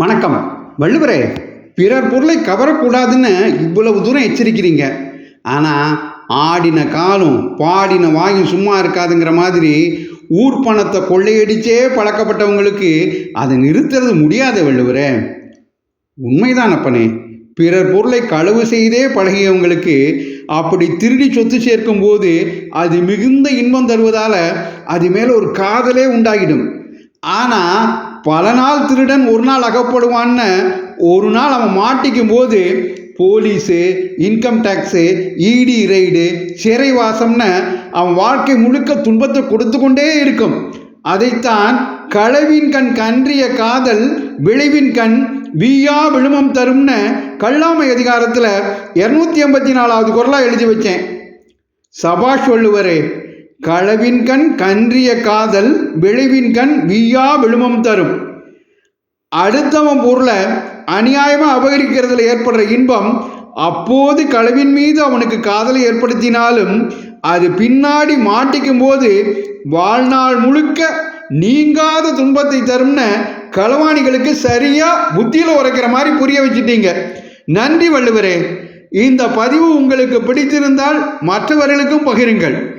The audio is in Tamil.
வணக்கம். வள்ளுவரே பிறர் பொருளை கவரக்கூடாதுன்னு இவ்வளவு தூரம் எச்சரிக்கிறீங்க. ஆனால் ஆடின காலும் பாடின வாயும் சும்மா இருக்காதுங்கிற மாதிரி ஊர் பணத்தை கொள்ளையடிச்சே பழக்கப்பட்டவங்களுக்கு அதை நிறுத்துறது முடியாத வள்ளுவரே. உண்மைதான் அப்பனே பிறர் பொருளை களவு செய்தே பழகியவங்களுக்கு அப்படி திருடி சொத்து சேர்க்கும் போது அது மிகுந்த இன்பம் தருவதால் அது மேலே ஒரு காதலே உண்டாகிடும் ஆனால் பல நாள் திருடன் ஒரு நாள் அகப்படுவான்னு ஒரு நாள் அவன் மாட்டிக்கும் போது police income tax ED raid சிறைவாசம்னு அவன் வாழ்க்கை முழுக்க துன்பத்தை கொடுத்து கொண்டே இருக்கும். அதைத்தான் களவின் கண் கன்றிய காதல் விளைவின் கண் வீயா விழுமம் தரும்னு கல்லாமை அதிகாரத்தில் இரநூத்தி எண்பத்தி நாலாவது குரலாக எழுதி வச்சேன். சபாஷ் வள்ளுவரே களவின் கண் கன்றிய காதல் விளைவின் கண் வீயா விழுமம் தரும். அடுத்தவன் பொருளை அநியாயமாக அபகரிக்கிறதுல ஏற்படுற இன்பம் அப்போது களவின் மீது அவனுக்கு காதலை ஏற்படுத்தினாலும் அது பின்னாடி மாட்டிக்கும் போது வாழ்நாள் முழுக்க நீங்காத துன்பத்தை தரும்னு களவாணிகளுக்கு சரியா புத்தியில் உரைக்கிற மாதிரி புரிய வச்சுட்டீங்க. நன்றி வள்ளுவரே. இந்த பதிவு உங்களுக்கு பிடித்திருந்தால் மற்றவர்களுக்கும் பகிருங்கள்.